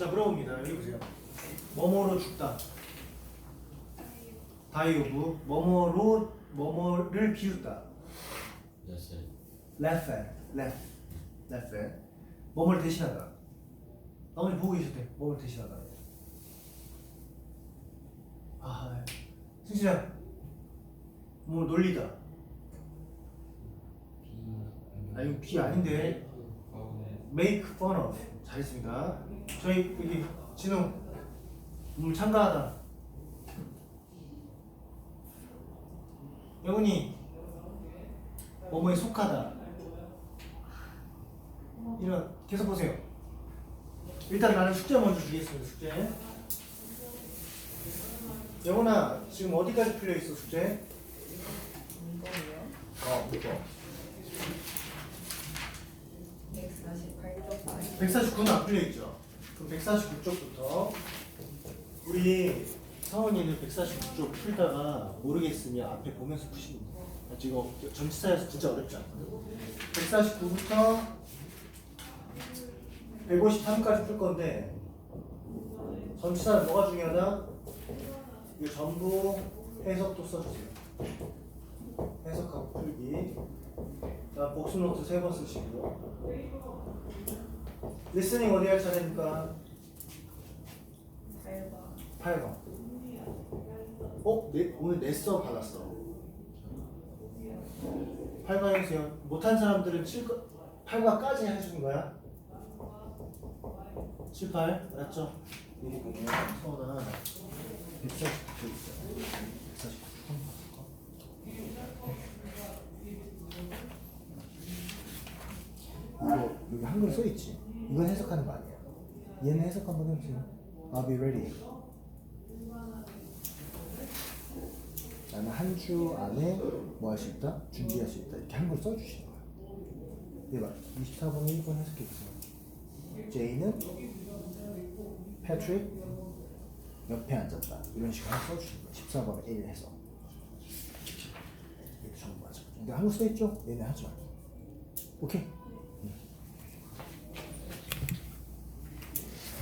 자 물어봅니다. 여기 보세요. 뭐뭐로 죽다. of 뭐뭐로 뭐뭐를 비웃다. Laugh at. 뭐뭐를 대신하다. 어머니 보고 때 뭐뭐를 대신하다. 아, 승진아, 뭐 놀리다. 아 이거 비 아닌데. make fun of. 잘했습니다. 저희 여기 진우 음 참가하다. 영훈이 뭐뭐에 속하다. 이런 계속 보세요. 일단 나는 숙제 먼저 주겠습니다. 숙제. 영훈아 지금 어디까지 풀려 있어 숙제? 어, 이거. 148쪽 149는 안 풀려 있죠. 그럼 149쪽부터 우리 성원이는 149쪽 풀다가 모르겠으면 앞에 보면서 푸시면 돼요. 아, 지금 전치사에서 진짜 어렵지 않거든. 149부터 153까지 풀 건데 전치사는 뭐가 중요하다? 이거 전부 해석도 써주세요. 해석하고 풀기. 자, 복습 노트 세 번 쓰시고. 리스닝 어디 할 차례입니까? 8번 8번. 어? 내, 오늘 냈어 받았어? 8번 해주세요. 못한 사람들은 7, 8과까지 해주는 거야. 7, 8 알았죠? 여기 보면 서원아 149표 있어. 149표. 이거 여기 한글 써 있지. 이건 해석하는 거 아니야. 얘는 해석 한번 해보세요. I'll be ready. 나는 한 주 안에 뭐 할 수 있다? 준비할 수 있다. 이렇게 한글 써주시는 거야. 이봐. 24번 1번 해석해 보세요. 제이는 패트릭 옆에 앉았다. 이런 식으로 써주시는 거야. 14번에 1 해서. 이렇게 전부 맞아. 근데 한글 써 있죠? 얘네 하지 마. 오케이.